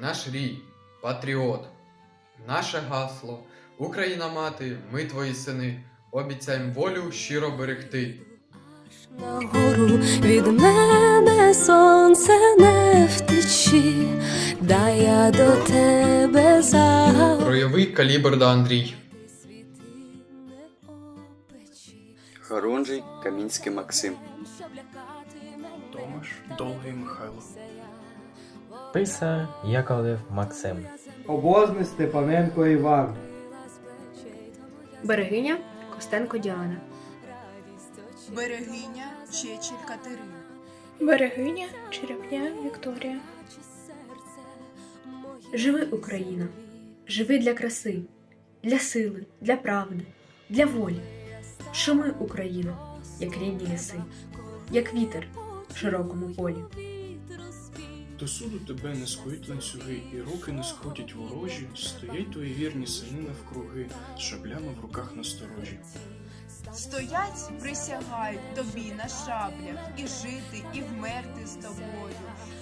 наш рій, патріот. Наше гасло Україна мати, ми твої сини, обіцяєм волю щиро берегти. Нагору від мене сонце не втечі, дай я до тебе загав. Ройовий калібр Андрій. Хорунжий Камінський Максим. Томаш Довгий Михайло. Писар Яковлев Максим. Обозний Степаненко Іван. Берегиня Костенко Діана. Берегиня Чечіль Катерина. Берегиня Черепня Вікторія. Живи Україна, живи для краси, для сили, для правди, для волі. Шуми Україна, як рідні ліси, як вітер в широкому полі. До суду тебе не скують ланцюги, і руки не скрутять ворожі, стоять твої вірні сини навкруги, з шаблями в руках насторожі. Стоять, присягають тобі на шаблях, і жити, і вмерти з тобою,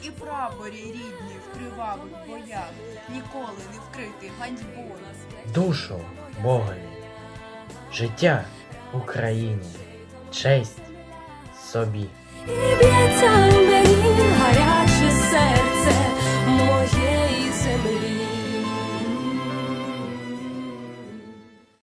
і прапорі рідні в кривавих боях, ніколи не вкрити ганьбою. Душу Богові. Життя Україні. Честь собі. І